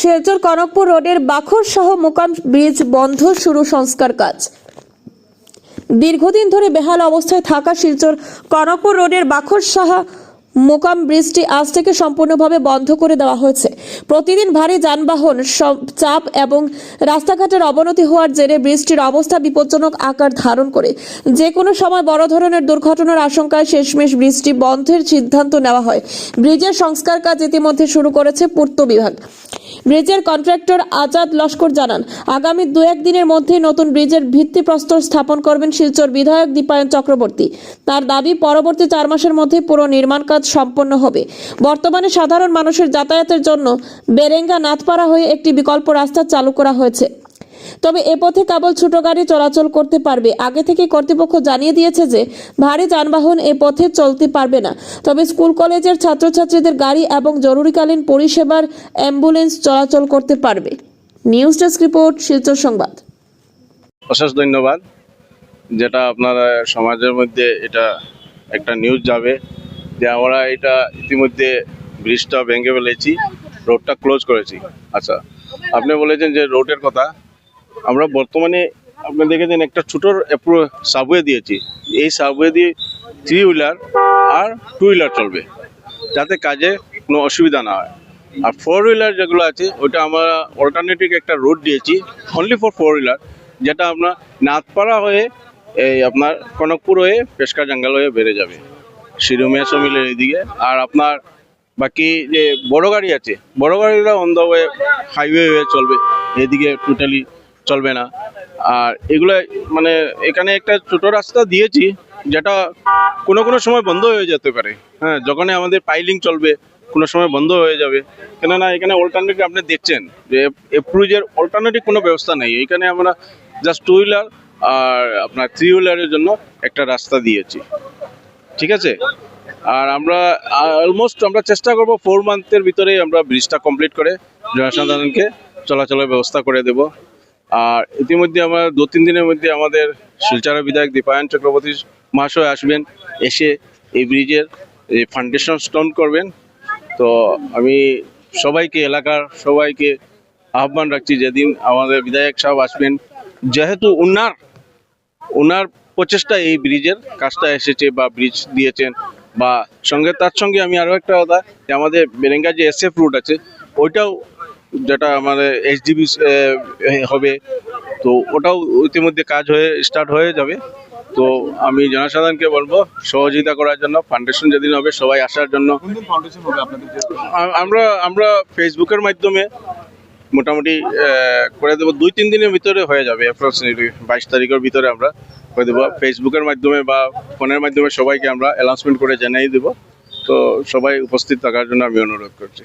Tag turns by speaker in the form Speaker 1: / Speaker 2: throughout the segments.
Speaker 1: শিলচর কনকপুর রোডের বাখর সহ মোকাম ব্রিজ বন্ধ, শুরু সংস্কার কাজ। দীর্ঘদিন ধরে বেহাল অবস্থায় থাকা শিলচর কনকপুর রোডের বাখর সাহা মোকাম ব্রিজটি আজ থেকে সম্পূর্ণভাবে বন্ধ করে দেওয়া হয়েছে। প্রতিদিন ভারী যানবাহন চাপ এবং রাস্তাঘাটের অবনতি হওয়ার জেরে ব্রিজটির অবস্থা বিপজ্জনক আকার ধারণ করে। যে কোনো সময় বড় ধরনের দুর্ঘটনার আশঙ্কায় শেষমেশ ব্রিজটি বন্ধের সিদ্ধান্ত নেওয়া হয়। ব্রিজের সংস্কার কাজ ইতিমধ্যে শুরু করেছে পূর্ত বিভাগ। ব্রিজের কন্ট্রাক্টর আজাদ লস্কর জানান, আগামী দু এক দিনের মধ্যে নতুন ব্রিজের ভিত্তিপ্রস্তর স্থাপন করবেন শিলচর বিধায়ক দীপায়ন চক্রবর্তী। তার দাবি, পরবর্তী চার মাসের মধ্যে পুরো নির্মাণ কাজ সম্পন্ন হবে। বর্তমানে সাধারণ মানুষের যাতায়াতের জন্য বেরেঙ্গা নাথপাড়া হয়ে একটি বিকল্প রাস্তা চালু করা হয়েছে। তবে এ পথে কেবল ছোট গাড়ি চলাচল করতে পারবে। আগে থেকে কর্তৃপক্ষ জানিয়ে দিয়েছে যে, ভারী যানবাহন এ পথে চলতে পারবে না। তবে স্কুল, কলেজের ছাত্রছাত্রীদের গাড়ি এবং জরুরিকালীন পরিষেবার অ্যাম্বুলেন্স চলাচল করতে পারবে। নিউজ ডেস্ক রিপোর্ট, শিলচর সংবাদ।
Speaker 2: অশেষ ধন্যবাদ। যেটা আপনারা সমাজের মধ্যে এটা একটা নিউজ যাবে যে আমরা এটা ইতিমধ্যে ব্রিজটা ভেঙে ফেলেছি রোডটা ক্লোজ করেছি। আচ্ছা আপনি বলেছেন যে রোডের কথা। আমরা বর্তমানে আপনি দেখেছেন একটা ছোটোর সাবওয়ে দিয়েছি। এই সাবওয়ে দিয়ে থ্রি হুইলার আর টু হুইলার চলবে, যাতে কাজে কোনো অসুবিধা না হয়। আর ফোর হুইলার যেগুলো আছে, ওটা আমরা অল্টারনেটিভ একটা রোড দিয়েছি অনলি ফর ফোর হুইলার যেটা আপনার নাথপাড়া হয়ে এই আপনার কনকপুর হয়ে পেশকা জঙ্গল হয়ে বেড়ে যাবে। শিরুমিয়া সমিলের এইদিকে আর আপনার বাকি যে বড় গাড়ি আছে, বড় গাড়িগুলো অন দ্য ওয়ে হাইওয়ে হয়ে চলবে। এদিকে টোটালি চলবে না। আর এগুলো মানে এখানে একটা ছোট রাস্তা দিয়েছি, যেটা কোনো কোনো সময় বন্ধ হয়ে যেতে পারে। হ্যাঁ যখনই আমাদের পাইলিং চলবে, কোনো সময় বন্ধ হয়ে যাবে। কেননা এখানে অল্টারনেটিভ আপনি দেখছেন যে এপ্রুজের অল্টারনেটিভ কোনো ব্যবস্থা নেই। এখানে আমরা জাস্ট টু হুইলার আর আপনার থ্রি হুইলারের জন্য একটা রাস্তা দিয়েছি। ঠিক আছে? আর আমরা অলমোস্ট আমরা চেষ্টা করব ফোর মান্থের ভিতরেই আমরা ব্রিজটা কমপ্লিট করে জনসাধারণকে চলাচলের ব্যবস্থা করে দেব। আর ইতিমধ্যে আমরা দু তিন দিনের মধ্যে আমাদের শিলচরের বিধায়ক দীপায়ন চক্রবর্তী মহাশয় আসবেন, এসে এই ব্রিজের এই ফাউন্ডেশন স্টোন করবেন। তো আমি সবাইকে, এলাকার সবাইকে আহ্বান রাখছি যেদিন আমাদের বিধায়ক সাহেব আসবেন। যেহেতু উনার ওনার প্রচেষ্টা এই ব্রিজের কাজটা এসেছে বা ব্রিজ দিয়েছেন বা সঙ্গে তার সঙ্গে আমি আরও একটা কথা যে আমাদের বেরেঙ্গা যে এসএফ রুট আছে, ওইটাও যেটা আমাদের এইচডিবি হবে। তো ওটাও ইতিমধ্যে কাজ হয়ে স্টার্ট হয়ে যাবে। তো আমি জনসাধারণকে বলব, সহযোগিতা করার জন্য ফাউন্ডেশন যেদিন হবে, সবাই আসার জন্য। আমরা আমরা ফেসবুকের মাধ্যমে মোটামুটি করে দেবো। দুই, তিন দিনের ভিতরে হয়ে যাবে অ্যাপ্রক্সিমেটলি বাইশ তারিখের ভিতরে আমরা করে দেবো। ফেসবুকের মাধ্যমে বা ফোনের মাধ্যমে সবাইকে আমরা অ্যানাউন্সমেন্ট করে জানিয়ে দেবো। তো সবাই উপস্থিত থাকার জন্য আমি অনুরোধ করছি।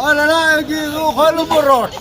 Speaker 3: Olha lá, eu digo, rola o borrote.